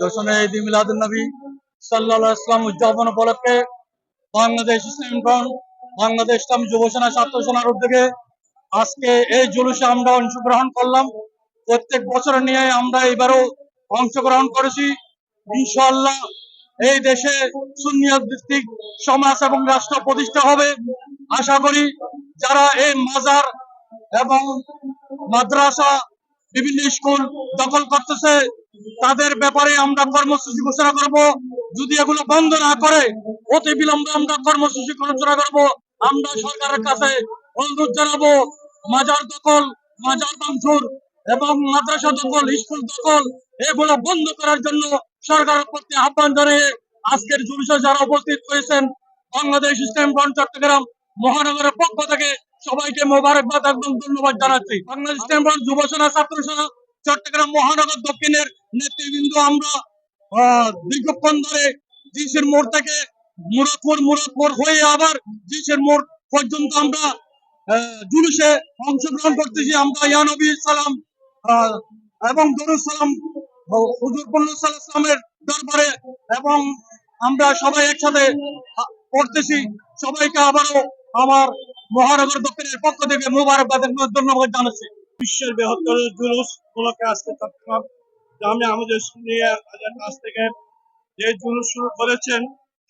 দর্শনে ঈদ মিলাদুল নবী সাল্লাহ ইসলাম উদযাপন উপলক্ষে বাংলাদেশ ইসলাম ফ্রন্ট বাংলাদেশ ইসলাম যুব সেনা ছাত্র সেনার উদ্যোগে আজকে এই জুলুসে আমরা অংশগ্রহণ করলাম। প্রত্যেক বছর নিয়ে আমরা এবারও অংশগ্রহণ করেছি। ইনশাআল্লাহ এই দেশে সুন্নিয়ত ভিত্তিক সমাজ এবং রাষ্ট্র প্রতিষ্ঠা হবে। আশা করি যারা এই মাজার এবং মাদ্রাসা, বিভিন্ন স্কুল দখল করতেছে তাদের ব্যাপারে আমরা কর্মসূচি ঘোষণা করব। যদি এগুলো বন্ধ না করে, অতি বিলম্বে আমরা কর্মসূচি ঘোষণা করব। আমরা সরকারের কাছে অনুরোধ জানাব, মাজার দখল, মাজার ভাঙচুর এবং মাদ্রাসা দখল, স্কুল দখল, এগুলো বন্ধ করার জন্য সরকারের প্রতি আহ্বান জানিয়ে আজকের জুলুসে যারা উপস্থিত হয়েছেন, বাংলাদেশ ইসলাম ফ্রন্ট চট্টগ্রাম মহানগরের পক্ষ থেকে সবাইকে মোবারকবাদ একদম ধন্যবাদ জানাচ্ছি। বাংলাদেশ ইসলাম ফ্রন্ট যুব সেনা ছাত্র সেনা চট্টগ্রাম মহানগর দক্ষিণের নেতৃবৃন্দ আমরা দীর্ঘক্ষণ ধরে জিসের মোড় থেকে মুরাদপুর মুরাদপুর হয়ে আবার জিসের মোড় পর্যন্ত আমরা জুলুসে অংশগ্রহণ করতেছি। আমরা ইয়ানবী সালাম এবং দরুদ সালাম হুজুর পল্লু দরবারে এবং আমরা সবাই একসাথে পড়তেছি। সবাইকে আবারও আমার মহানগর দক্ষিণের পক্ষ থেকে মোবারকবাদ এবং ধন্যবাদ জানাচ্ছি। বিশ্বের বৃহত্তর জুলুস উপলক্ষে আজকে চট্টগ্রাম জামে আমাদের নিয়ে কাছ থেকে যে জুলুস শুরু করেছেন,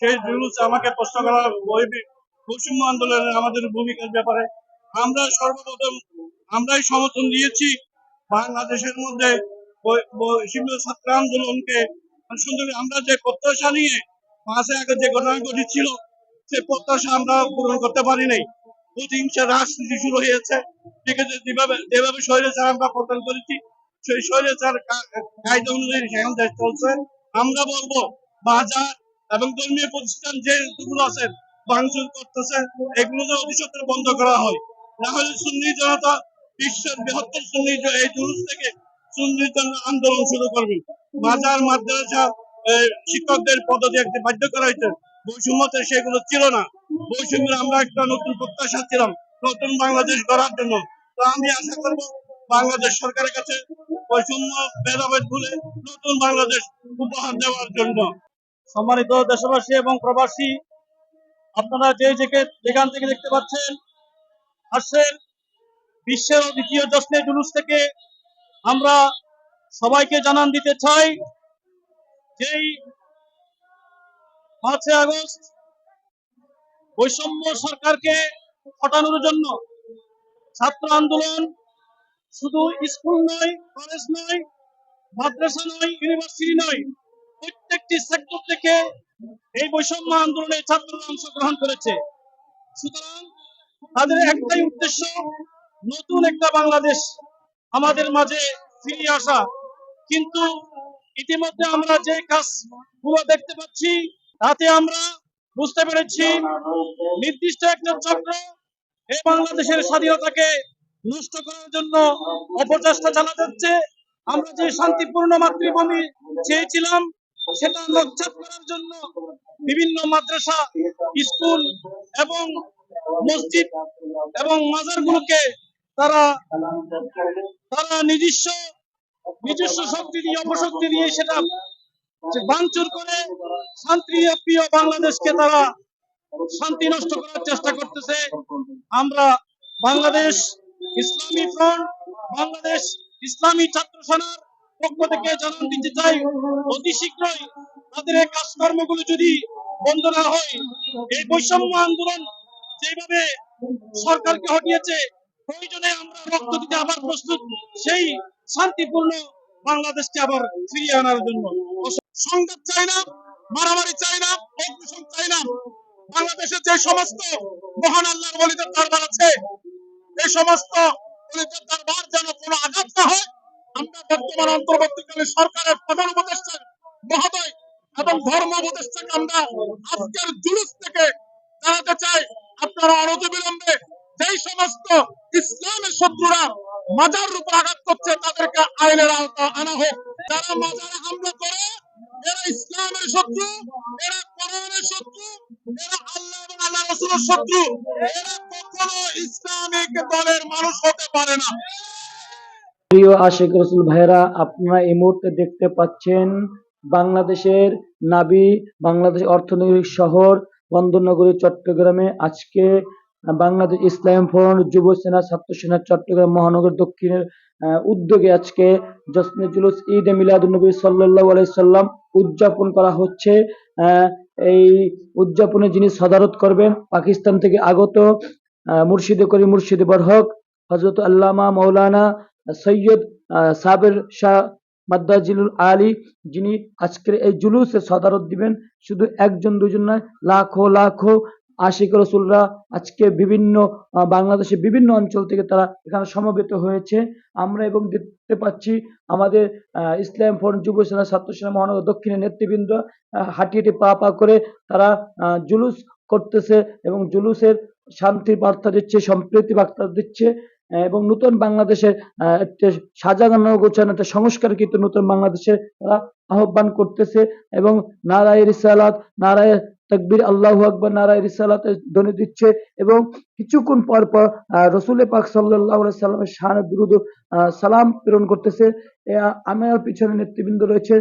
সেই জুলুস আমাকে প্রশ্ন করা ওই বি- বৈষম্য আন্দোলনের আমাদের ভূমিকার ব্যাপারে আমরা সর্বপ্রথম আমরাই সমর্থন দিয়েছি বাংলাদেশের মধ্যে ছাত্র আন্দোলনকে সুন্দর আমরা যে প্রত্যাশা নিয়ে মাসে আগে যে ঘটনা ঘটেছিল, সে প্রত্যাশা আমরা পূরণ করতে পারি নাই প্রতিহিংসা রাজনীতি শুরু হয়েছে। যেভাবে যেভাবে স্বৈরাচার আমরা পতন করেছি, সেই স্বৈরাচার কায়দা অনুযায়ী সেখান দেশ চলছে। আমরা বলব, বাজার এবং ধর্মীয় প্রতিষ্ঠান যে যেগুলো আছে ভাঙচুর করতেছে, এগুলো যেন অতি বন্ধ করা হয়। না হলে সুন্নি জনতা বিশ্বের বৃহত্তর সুন্নি এই জুলুস থেকে সুন্নি আন্দোলন শুরু করবে। বাজার, মাদ্রাসা শিক্ষকদের পদত্যাগকে বাধ্য করা হয়েছে। বৈষম্যতে সেগুলো ছিল না। বৈষম্যের আমরা একটা নতুন প্রত্যাশা ছিলাম, নতুন বাংলাদেশ গড়ার জন্য। তো আমি আশা করব বাংলাদেশ সরকারের কাছে বৈষম্য ভেদাভেদ ভুলে নতুন বাংলাদেশ উপহার দেওয়ার জন্য। সম্মানিত দেশবাসী এবং প্রবাসী, আপনারা যে যেখান থেকে দেখতে পাচ্ছেন, আসছেন বিশ্বের দ্বিতীয় জশ্নে জুলুস থেকে আমরা সবাইকে জানান দিতে চাই, যেই পাঁচই আগস্ট বৈষম্য সরকারকে হটানোর জন্য ছাত্র আন্দোলন শুধু স্কুল নয়, কলেজ নয়, মাদ্রাসা নয়, ইউনিভার্সিটি নয়, প্রত্যেকটি সেক্টর থেকে এই বৈষম্য আন্দোলনে ছাত্ররা অংশগ্রহণ করেছে। সুতরাং তাদের একটাই উদ্দেশ্য, নতুন একটা বাংলাদেশ আমাদের মাঝে ফিরিয়ে আসা। কিন্তু ইতিমধ্যে আমরা যে কাজগুলো দেখতে পাচ্ছি তাতে আমরা বুঝতে পেরেছি নির্দিষ্ট একটা চক্র এই বাংলাদেশের স্বাধীনতাকে নষ্ট করার জন্য অপচেষ্টা চালা যাচ্ছে আমরা যে শান্তিপূর্ণ মাতৃভূমি চেয়েছিলাম, সেটা নচ্ছাদ করার জন্য বিভিন্ন মাদ্রাসা, স্কুল এবং মসজিদ এবং মাজারগুলোকে তারা তারা নিজস্ব নিজস্ব শক্তি দিয়ে, অপশক্তি দিয়ে সেটা ভাঙচুর করে শান্তি প্রিয় বাংলাদেশকে তারা শান্তি নষ্ট করার চেষ্টা করতেছে। আমরা বাংলাদেশ ইসলামী ফ্রন্ট, বাংলাদেশ ইসলামী ছাত্র সেনার পক্ষ থেকে জানান দিতে চাই, অতি শীঘ্রই তাদের এই কাজকর্মগুলো যদি বন্ধ না হয়, এই বৈষম্য আন্দোলন যেভাবে সরকারকে হটিয়েছে, প্রয়োজনে আমরা রক্ত দিতে আবার প্রস্তুত, সেই শান্তিপূর্ণ বাংলাদেশকে আবার ফিরিয়ে আনার জন্য। সংঘাত চাই না, মারামারি চাই না অগ্নিশন চাই না। বাংলাদেশের যে সমস্ত মহান আল্লাহর বলিদের দরবার আছে, এই সমস্ত বলিদের দরবার যেন কোনো আঘাত না হয়, আমরা বর্তমান অন্তর্বর্তীকালে সরকারের প্রধান উপদেষ্টা মহোদয় এবং ধর্ম উপদেষ্টাকে আমরা আজকের জুলুস থেকে জানাতে চাই। আপনারা অনতিবিলম্বে যেই সমস্ত ইসলামের শত্রুরা মাজার উপর আঘাত করছে, তাদেরকে আইনের আওতা আনা হোক। যারা মাজারে হামলা করে এরা ইসলামের শত্রু, এরা কোরআনের শত্রু, এরা আল্লাহ এবং আল্লাহ রসুলের শত্রু। এরা কখনো ইসলামিক দলের মানুষ হতে পারে না। প্রিয় আশেখ রসুল ভাইরা আপনারা এই মুহূর্তে দেখতে পাচ্ছেন বাংলাদেশের নাবি, বাংলাদেশ অর্থনৈতিক শহর, বন্দরনগরী, চট্টগ্রামে আজকে বাংলাদেশ ইসলাম ফ্রন্ট যুব সেনা ছাত্র সেনা চট্টগ্রাম মহানগর দক্ষিণের উদ্যোগে আজকে জশ্নে জুলুস ঈদ মিলাদুন্নবী সাল্লাল্লাহু আলাইহি সাল্লাম উদযাপন করা হচ্ছে। এই উদযাপনে যিনি সদারত করবেন, পাকিস্তান থেকে আগত মুর্শিদে করি মুর্শিদে বরহক হজরত আল্লামা মৌলানা সৈয়দ সাবের শাহ মাদ্দাজিলুল আলী, যিনি আজকের এই জুলুসে সদারত দিবেন। শুধু একজন, দুজন নয়, লাখো লাখো আশিক রসুলরা আজকে বিভিন্ন বাংলাদেশের বিভিন্ন অঞ্চল থেকে তারা এখানে সমবেত হয়েছে। আমরা এবং দেখতে পাচ্ছি আমাদের ইসলাম ফোরাম যুব সেনা ছাত্র সেনা মহানগর দক্ষিণের নেতৃবৃন্দ হাঁটি হাঁটি পা পা করে তারা জুলুস করতেছে এবং জুলুসের শান্তির বার্তা দিচ্ছে, সম্প্রীতি বার্তা দিচ্ছে এবং নতুন বাংলাদেশের সাজানো গোছানো, একটা সংস্কারকৃত নতুন বাংলাদেশের তারা আহ্বান করতেছে এবং নারায় রিসালাত, নারায় তকবির আল্লাহু আকবর নারায় রিসালাতে ধ্বনি দিচ্ছে এবং কিছুক্ষণ পর পর আহ, রসুল পাক আলাইহি সাল্লামের শানে দুরুদ সালাম প্রেরণ করতেছে। আমার পিছনে নেতৃবৃন্দ রয়েছে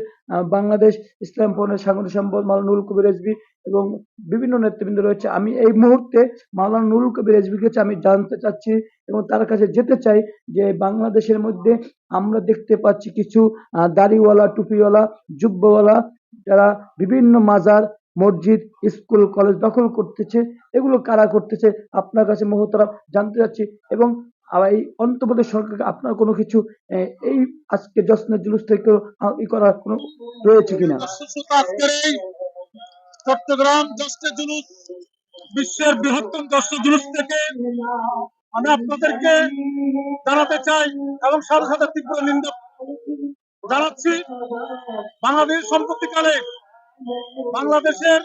বাংলাদেশ ইসলাম ফোনের সাংগঠনিক সম্পদ মাওলানা নুরুল কবির রেজভি এবং বিভিন্ন নেতৃবৃন্দ রয়েছে। আমি এই মুহূর্তে মাওলানা নুরুল কবির রেজভির কাছে আমি জানতে চাচ্ছি এবং তার কাছে যেতে চাই যে বাংলাদেশের মধ্যে আমরা দেখতে পাচ্ছি কিছু দাড়িওয়ালা টুপিওয়ালা জুব্বওয়ালা যারা বিভিন্ন মাজার মসজিদ, স্কুল, কলেজ দখল করতেছে। এগুলো কারা করতেছে? আপনার কাছে মহতরাম, জানতে চাচ্ছি। এবং আবার এই অন্তর্বর্তী সরকারকে আপনার কোনো কিছু এই আজকে জশ্নের জুলুস থেকে ই করার কোনো রয়েছে কিনা? চট্টগ্রাম দশটা জুলুস, বিশ্বের বৃহত্তম দশটা জুলুস থেকে আমি আপনাদেরকে জানাতে চাই এবং সাথে সাথে তীব্র নিন্দা জানাচ্ছি। বাংলাদেশ সম্পত্তিকালে বাংলাদেশের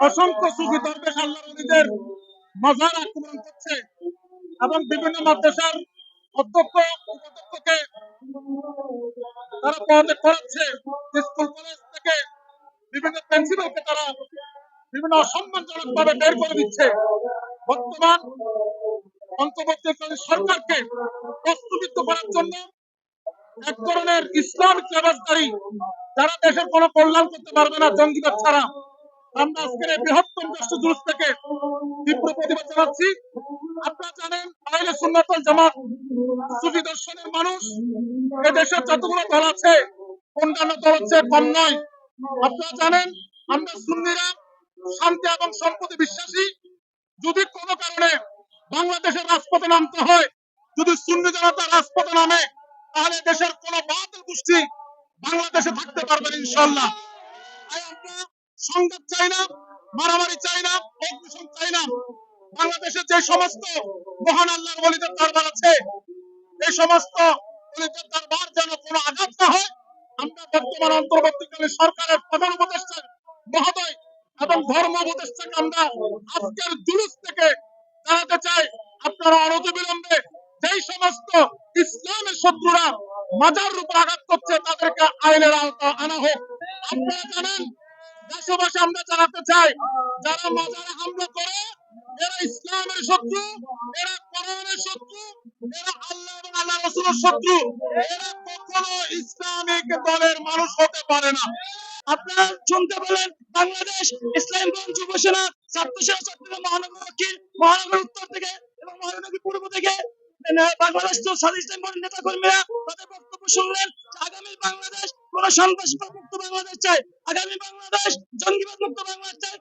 অসংখ্য সুখী দরবেশ আল্লাহ নদীদের মাজার আক্রমণ করছে এবং বিভিন্ন মাদ্রাসার অধ্যক্ষ করে দিচ্ছে। বর্তমান সরকারকে প্রস্তুবিদ্ধ করার জন্য এক ধরনের ইসলামিক যারা দেশের কোনো কল্যাণ করতে পারবে না জঙ্গিবাদ ছাড়া, আমরা আজকের এই বৃহত্তম রাষ্ট্র জুলুস থেকে তীব্র প্রতিবাদ জানাচ্ছি। আপনারা জানেন আইলে সুন্নাতল জামাত, সুফি দর্শনের মানুষ, এ দেশের যতগুলো দল আছে, অন্যান্য দল হচ্ছে কম নয়। আপনারা জানেন, আমরা সুন্নিরা শান্তি এবং সম্পদে বিশ্বাসী। যদি কোনো কারণে বাংলাদেশের রাজপথে নামতে হয়, যদি সুন্নি জনতা রাজপথে নামে, তাহলে দেশের কোন বাতিল গোষ্ঠী বাংলাদেশে থাকতে পারবেন ইনশাল্লাহ সংঘাত চাই না, মারামারি চাই না অগ্নিশন চাই না। বাংলাদেশের যে সমস্ত মহান আল্লাহর বলিদের দরবার আছে, এই সমস্ত বলিদের দরবার যেন কোনো আঘাত না হয়, আমরা বর্তমান অন্তর্বর্তীকালীন সরকারের প্রধান উপদেষ্টা মহোদয় এবং ধর্ম উপদেষ্টাকে আমরা আজকের জুলুস থেকে জানাতে চাই। আপনারা অনতিবিলম্বে যেই সমস্ত ইসলামের শত্রুরা মাজার উপর আঘাত করছে তাদেরকে আইনের আওতা আনা হোক। আপনারা জানেন, দেশবাসী আমরা জানাতে চাই, যারা মাজারে হামলা করে, এরা ইসলামের শত্রু, এরা কোরআনের শত্রু, এরা আল্লাহ এবং আল্লাহ রসুলের শত্রু। এরা কখনো ইসলামিক দলের মানুষ হতে পারে না। আপনারা শুনতে পেলেন, বাংলাদেশ ইসলামগঞ্জ যুব সেনা ছাত্র সেনা চট্টগ্রাম মহানগর উত্তর থেকে এবং মহানগর পূর্ব থেকে বাংলাদেশ স্বাধীন ইসলাম নেতা কর্মীরা তাদের বক্তব্য শুনলেন আগামী বাংলাদেশ কোন সন্ত্রাসবাদ মুক্ত বাংলাদেশ চাই। আগামী বাংলাদেশ জঙ্গিবাদ মুক্ত বাংলাদেশ